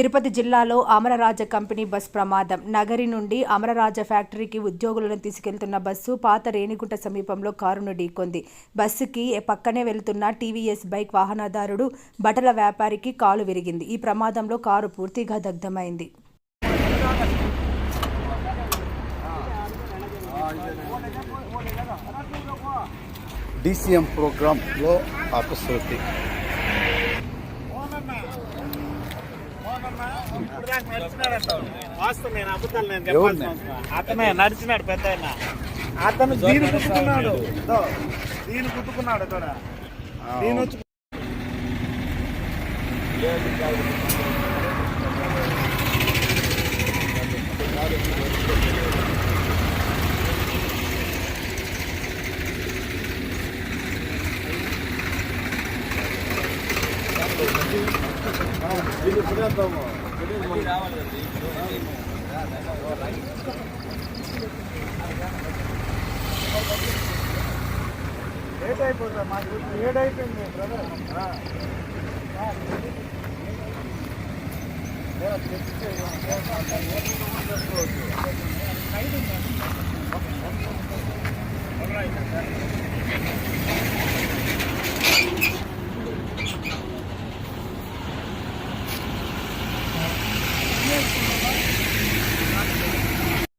తిరుపతి జిల్లాలో Amara Raja company bus ప్రమాదం. నగరి నుండి అమరరాజ ఫ్యాక్టరీకి ఉద్యోగులను తీసుకెళ్తున్న బస్సు పాత రేణిగుంట సమీపంలో కారును ఢీకొంది. బస్సుకి పక్కనే వెళ్తున్న టీవీఎస్ బైక్ వాహనదారుడు బట్టల వ్యాపారికి కాలు విరిగింది. ఈ ప్రమాదంలో కారు పూర్తిగా దగ్ధమైంది. డిసిఎం ప్రోగ్రాంలో అపశృతి అతనే? నడిచినాడు పెద్ద అతను దీని కుట్టుకున్నాడు దీని కుట్టుకున్నాడు ఇక్కడ దీని లేట్ అయిపోతుంది మాకు లేట్ అయిపోయింది బ్రదర్